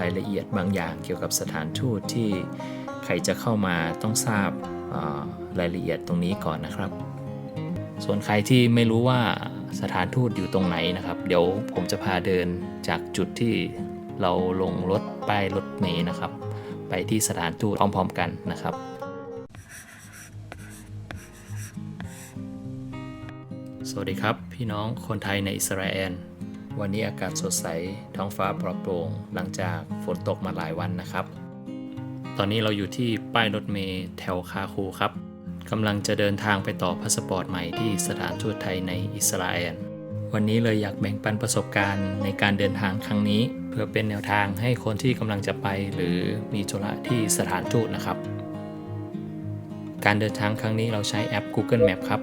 รายละเอียดบางอย่างเกี่ยวกับสถานทูตที่ใครจะเข้ามาต้องทราบรายละเอียดตรงนี้ก่อนนะครับ ส่วนใครที่ไม่รู้ว่าสถานทูตอยู่ตรงไหนนะครับ เดี๋ยวผมจะพาเดินจากจุดที่เราลงรถป้ายรถเมล์นะครับ ไปที่สถานทูตพร้อมๆกันนะครับสวัสดีครับ พี่น้องคนไทยในอิสราเอล วันนี้อากาศสดใส ท้องฟ้าปลอดโปร่ง หลังจากฝนตกมาหลายวันนะครับ ตอนนี้เราอยู่ที่ป้ายรถเมล์แถวคาคูครับกำลังจะเดินทางไปต่อพาสปอร์ตใหม่ที่สถานทูตไทยในอิสราเอล วันนี้เลยอยากแบ่งปันประสบการณ์ในการเดินทางครั้งนี้ เพื่อเป็นแนวทางให้คนที่กำลังจะไป หรือมีธุระที่สถานทูตนะครับ การเดินทางครั้งนี้เราใช้แอป Google Map ครับ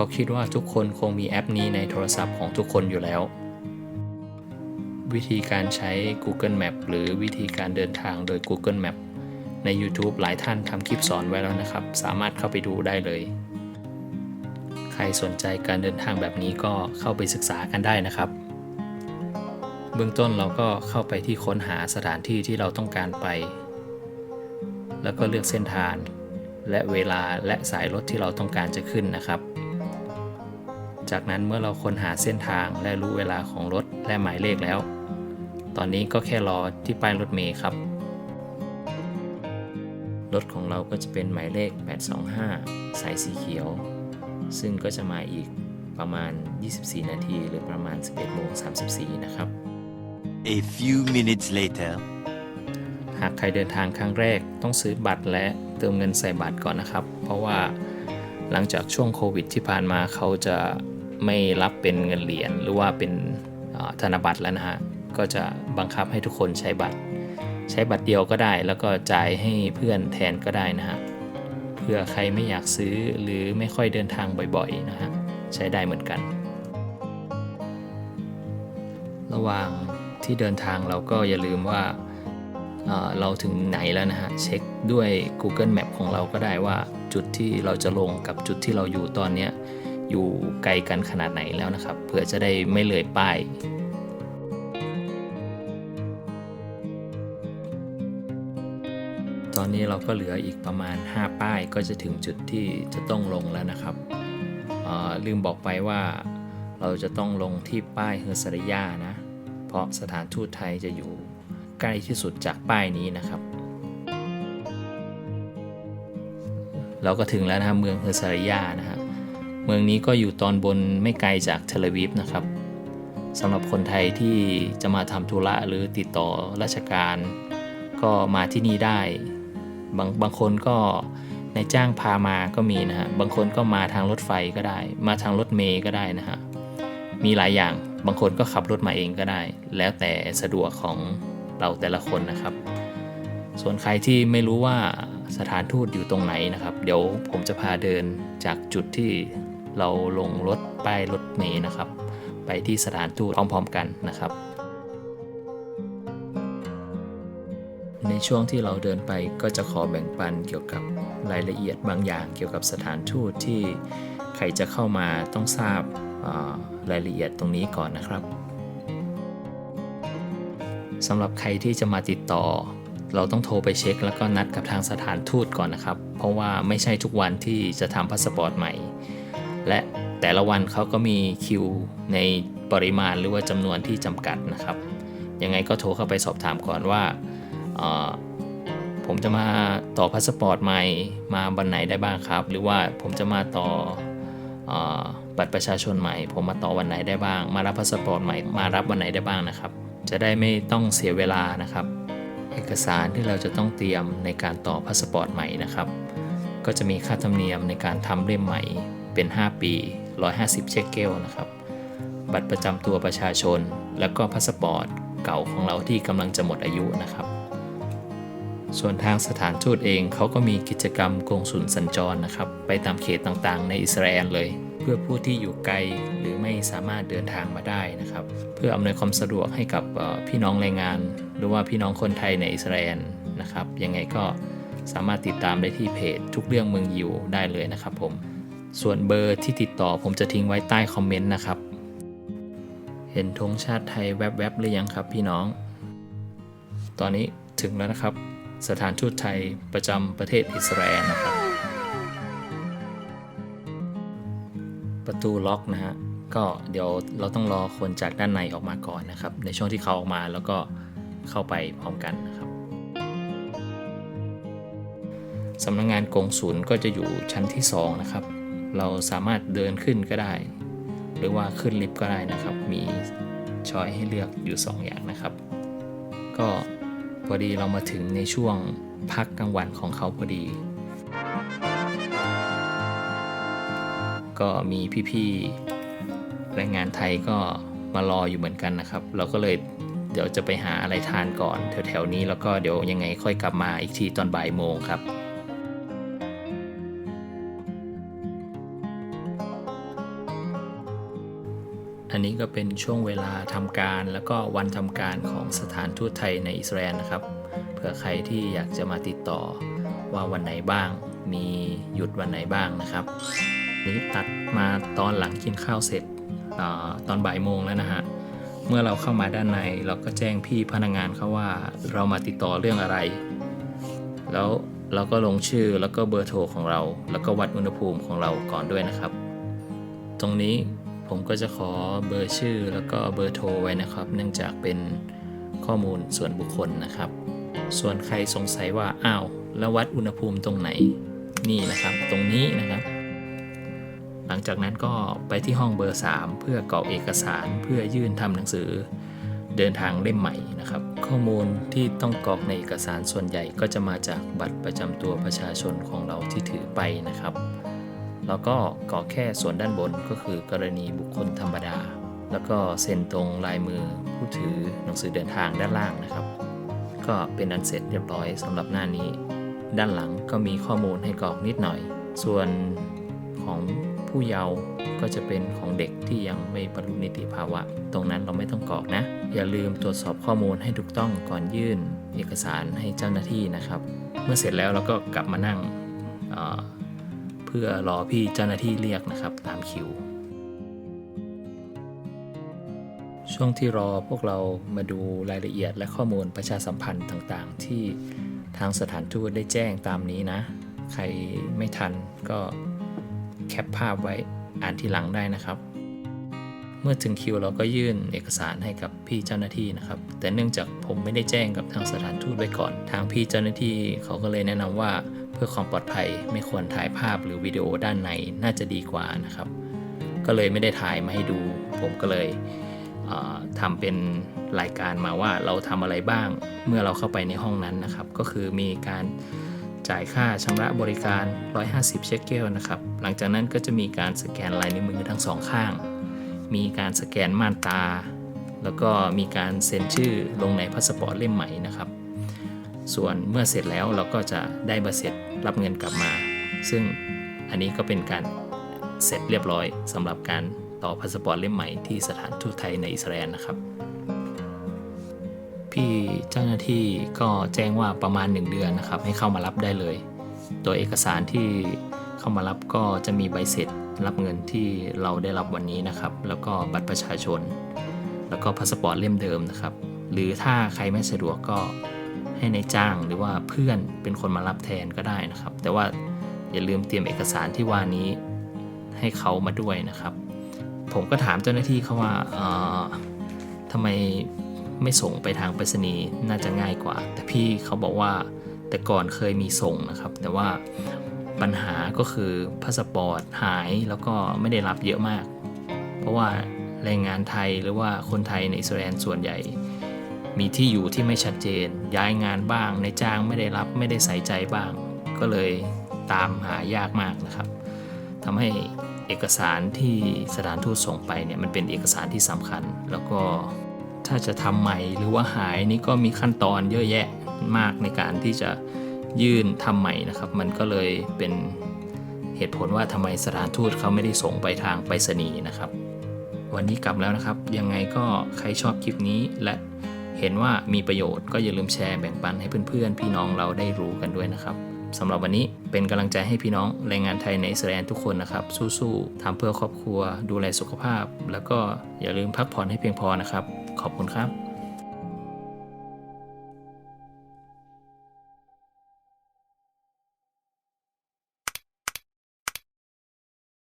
ราะคิดว่าทุกคนคงมีแอปนี้ในโทรศัพท์ของทุกคนอยู่แล้ว วิธีการใช้ Google Map หรือวิธีการเดินทางโดย Google Map ใน YouTube หลายท่านทำคลิปสอนไว้แล้วนะครับ สามารถเข้าไปดูได้เลย ใครสนใจการเดินทางแบบนี้ก็เข้าไปศึกษากันได้นะครับ เบื้องต้นเราก็เข้าไปที่ค้นหาสถานที่ที่เราต้องการไป แล้วก็เลือกเส้นทางและเวลาและสายรถที่เราต้องการจะขึ้นนะครับ จากนั้นเมื่อเราค้นหาเส้นทางและรู้เวลาของรถและหมายเลขแล้ว ตอนนี้ก็แค่รอที่ป้ายรถเมล์ครับ รถของเราก็จะเป็นหมายเลข 825 สายสีเขียว ซึ่งก็จะมาอีกประมาณ 24 นาที หรือประมาณ 11โมง34 นะครับ A few minutes later. หากใครเดินทางครั้งแรกต้องซื้อบัตรและเติมเงินใส่บัตรก่อนนะครับ เพราะว่าหลังจากช่วงโควิดที่ผ่านมาเขาจะ ไม่รับเป็นเงินเหรียญหรือว่าเป็นธนบัตรแล้วนะฮะ ก็จะบังคับให้ทุกคนใช้บัตร ใช้บัตรเดียวก็ได้ แล้วก็จ่ายให้เพื่อนแทนก็ได้นะฮะเพื่อใครไม่อยากซื้อหรือไม่ค่อยเดินทางบ่อยๆนะฮะใช้ได้เหมือนกัน ระหว่างที่เดินทางเราก็อย่าลืมว่าเราถึงไหนแล้วนะฮะ เช็คด้วย Google Map ของเราก็ได้ว่าจุดที่เราจะลงกับจุดที่เราอยู่ตอนเนี้ย อยู่ไกลกันขนาดไหนแล้วนะครับ เพื่อจะได้ไม่เลยป้ายตอนนี้เราก็เหลืออีกประมาณ 5 ป้ายก็จะถึงจุดที่จะต้องลงแล้วนะครับลืมบอกไปว่าเราจะต้องลงที่ป้ายเฮอร์ซาริยานะ เพราะสถานทูตไทยจะอยู่ใกล้ที่สุดจากป้ายนี้นะครับ เราก็ถึงแล้วนะครับเมืองเฮอร์ซาริยานะฮะ มืองนี้ก็อยู่ตอนบนไม่ไกลจากเทลวีฟนะครับสำหรับคนไทยที่จะมาทำธุระหรือติดต่อราชการ ก็มาที่นี่ได้ บางบางคนก็ในายจ้างพามาก็มีนะฮะ บางคนก็มาทางรถไฟก็ได้ มาทางรถเมย์ก็ได้นะฮะ มีหลายอย่าง บางคนก็ขับรถมาเองก็ได้ แล้วแต่สะดวกของเราแต่ละคนนะครับ ส่วนใครที่ไม่รู้ว่าสถานทูตอยู่ตรงไหนนะครับ เดี๋ยวผมจะพาเดินจากจุดที่ เราลงรถป้ายรถเมล์นะครับ ไปที่สถานทูตพร้อมๆกันนะครับ ในช่วงที่เราเดินไปก็จะขอแบ่งปันเกี่ยวกับรายละเอียดบางอย่างเกี่ยวกับสถานทูตที่ใครจะเข้ามาต้องทราบรายละเอียดตรงนี้ก่อนนะครับสำหรับใครที่จะมาติดต่อ เราต้องโทรไปเช็ค แล้วก็นัดกับทางสถานทูตก่อนนะครับ เพราะว่าไม่ใช่ทุกวันที่จะทำพาสปอร์ตใหม่ และแต่ละวันเขาก็มีคิวในปริมาณหรือว่าจำนวนที่จำกัดนะครับ ยังไงก็โทรเข้าไปสอบถามก่อนว่า ผมจะมาต่อพาสปอร์ตใหม่มาวันไหนได้บ้างครับ หรือว่าผมจะมาต่อออบัตรประชาชนใหม่ ผมมาต่อวันไหนได้บ้าง มารับพาสปอร์ตใหม่มารับวันไหนได้บ้างนะครับ จะได้ไม่ต้องเสียเวลานะครับ เอกสารที่เราจะต้องเตรียมในการต่อพาสปอร์ตใหม่นะครับ ก็จะมีค่าธรรมเนียมในการทำเล่มใหม่ เป็น 5 ปี 150 เชคเกลนะครับ บัตรประจำตัวประชาชน แล้วก็พาสปอร์ตเก่าของเราที่กำลังจะหมดอายุนะครับ ส่วนทางสถานทูตเองเขาก็มีกิจกรรมกงสุลสัญจรนะครับ ไปตามเขตต่างๆ ในอิสราเอลเลย เพื่อผู้ที่อยู่ไกลหรือไม่สามารถเดินทางมาได้นะครับ เพื่ออำนวยความสะดวกให้กับพี่น้องแรงงาน หรือว่าพี่น้องคนไทยในอิสราเอลนะครับยังไงก็สามารถติดตามได้ที่เพจทุกเรื่องเมืองยิวได้เลยนะครับผม ส่วนเบอร์ที่ติดต่อผมจะทิ้งไว้ใต้คอมเมนต์นะครับ เห็นธงชาติไทยแวบๆหรือยังครับพี่น้อง ตอนนี้ถึงแล้วนะครับ สถานทูตไทยประจำประเทศอิสราเอลนะครับ ประตูล็อกนะฮะก็เดี๋ยวเราต้องรอคนจากด้านในออกมาก่อนนะครับ ในช่วงที่เขาออกมาแล้วก็เข้าไปพร้อมกันนะครับสำนักงงานกงศูนย์ก็จะอยู่ชั้นที่ 2 นะครับ เราสามารถเดินขึ้นก็ได้ หรือว่าขึ้นลิฟต์ก็ได้นะครับ มีช้อยให้เลือกอยู่ 2 อย่างนะครับ ก็พอดีเรามาถึงในช่วงพักกลางวันของเขาพอดี ก็มีพี่ๆแรงงานไทยก็มารออยู่เหมือนกันนะครับ เราก็เลยเดี๋ยวจะไปหาอะไรทานก่อน แถวๆนี้แล้วก็เดี๋ยวยังไงค่อยกลับมาอีกทีตอนบ่ายโมงครับ นนี้ก็เป็นช่วงเวลาทำการแล้วก็วันทำการของสถานทูตไทยในอิสราเอลนะครับ เผื่อใครที่อยากจะมาติดต่อว่าวันไหนบ้าง มีหยุดวันไหนบ้างนะครับ นี้ตัดมาตอนหลังกินข้าวเสร็จอตอนบ่ายโมงแล้วนะฮะ เมื่อเราเข้ามาด้านในเราก็แจ้งพี่พนักงานเขาว่าเรามาติดต่อเรื่องอะไร แล้วเราก็ลงชื่อแล้วก็เบอร์โทรของเรา แล้วก็วัดอุณหภูมิของเราก่อนด้วยนะครับ ตรงนี้ ผมก็จะขอเบอร์ชื่อแล้วก็เบอร์โทรไว้นะครับ เนื่องจากเป็นข้อมูลส่วนบุคคลนะครับ ส่วนใครสงสัยว่าอ้าวแล้ววัดอุณหภูมิตรงไหนนี่นะครับ ตรงนี้นะครับ หลังจากนั้นก็ไปที่ห้องเบอร์ 3 เพื่อกรอกเอกสารเพื่อยื่นทำหนังสือเดินทางเล่มใหม่นะครับ ข้อมูลที่ต้องกรอกในเอกสารส่วนใหญ่ก็จะมาจากบัตรประจำตัวประชาชนของเราที่ถือไปนะครับ แล้วก็กรอกแค่ส่วนด้านบนก็คือกรณีบุคคลธรรมดา แล้วก็เซ็นตรงลายมือผู้ถือหนังสือเดินทางด้านล่างนะครับ ก็เป็นอันเสร็จเรียบร้อยสำหรับหน้านี้ ด้านหลังก็มีข้อมูลให้กรอกนิดหน่อย ส่วนของผู้เยาว์ก็จะเป็นของเด็กที่ยังไม่บรรลุนิติภาวะ ตรงนั้นเราไม่ต้องกรอกนะ อย่าลืมตรวจสอบข้อมูลให้ถูกต้องก่อนยื่น เอกสารให้เจ้าหน้าที่นะครับ เมื่อเสร็จแล้วเราก็กลับมานั่ง เพื่อรอพี่เจ้าหน้าที่เรียกนะครับตามคิว ช่วงที่รอพวกเรามาดูรายละเอียดและข้อมูลประชาสัมพันธ์ต่างๆ ที่ทางสถานทูตได้แจ้งตามนี้นะ ใครไม่ทันก็แคปภาพไว้อ่านทีหลังได้นะครับ เมื่อถึงคิวเราก็ยื่นเอกสารให้กับพี่เจ้าหน้าที่นะครับ แต่เนื่องจากผมไม่ได้แจ้งกับทางสถานทูตไว้ก่อน ทางพี่เจ้าหน้าที่เขาก็เลยแนะนำว่า พื่อความปลอดภัยไม่ควรถ่ายภาพหรือวิดีโอด้านในน่าจะดีกว่านะครับ ก็เลยไม่ได้ถ่ายมาให้ดู ผมก็เลยเอ่อทำเป็นรายการมาว่าเราทำอะไรบ้างเมื่อเราเข้าไปในห้องนั้นนะครับ ก็คือมีการจ่ายค่าชำระบริการ 150 เชคเกลนะครับ หลังจากนั้นก็จะมีการสแกนลายนิ้วมือทั้งสองข้าง มีการสแกนม่านตา แล้วก็มีการเซ็นชื่อลงในพาสปอร์ตเล่มใหม่นะครับ ส่วนเมื่อเสร็จแล้วเราก็จะได้ใบเสร็จรับเงินกลับมา ซึ่งอันนี้ก็เป็นการเสร็จเรียบร้อยสำหรับการต่อพาสปอร์ตเล่มใหม่ที่สถานทูตไทยในอิสราเอลนะครับ พี่เจ้าหน้าที่ก็แจ้งว่าประมาณ 1 เดือนนะครับ ให้เข้ามารับได้เลย โดยเอกสารที่เข้ามารับก็จะมีใบเสร็จรับเงินที่เราได้รับวันนี้นะครับ แล้วก็บัตรประชาชน แล้วก็พาสปอร์ตเล่มเดิมนะครับ หรือถ้าใครไม่สะดวกก็ ให้ในจ้างหรือว่าเพื่อนเป็นคนมารับแทนก็ได้นะครับ แต่ว่าอย่าลืมเตรียมเอกสารที่ว่านี้ให้เขามาด้วยนะครับ ผมก็ถามเจ้าหน้าที่เขาว่าเออทำไมไม่ส่งไปทางไปรษณีย์น่าจะง่ายกว่า แต่พี่เขาบอกว่าแต่ก่อนเคยมีส่งนะครับ แต่ว่าปัญหาก็คือพาสปอร์ตหายแล้วก็ไม่ได้รับเยอะมาก เพราะว่าแรงงานไทยหรือว่าคนไทยในอิสราเอลส่วนใหญ่ มีที่อยู่ที่ไม่ชัดเจน ย้ายงานบ้างในจ้างไม่ได้รับไม่ได้ใส่ใจบ้าง ก็เลยตามหายากมากนะครับทำให้เอกสารที่สถานทูตส่งไปเนี่ยมันเป็นเอกสารที่สำคัญ แล้วก็ถ้าจะทำใหม่หรือว่าหายนี่ก็มีขั้นตอนเยอะแยะมากในการที่จะยื่นทำใหม่นะครับ มันก็เลยเป็นเหตุผลว่าทำไมสถานทูตเขาไม่ได้ส่งไปทางไปรษณีย์นะครับ วันนี้กลับแล้วนะครับ ยังไงก็ใครชอบคลิปนี้และ เห็นว่ามีประโยชน์ก็อย่าลืมแชร์แบ่งปันให้เพื่อนๆ พี่น้องเราได้รู้กันด้วยนะครับสำหรับวันนี้เป็นกำลังใจให้พี่น้องแรงงานไทยในอิสราเอลทุกคนนะครับ สู้ๆทำเพื่อครอบครัว ดูแลสุขภาพ แล้วก็อย่าลืมพักผ่อนให้เพียงพอนะครับ ขอบคุณครับ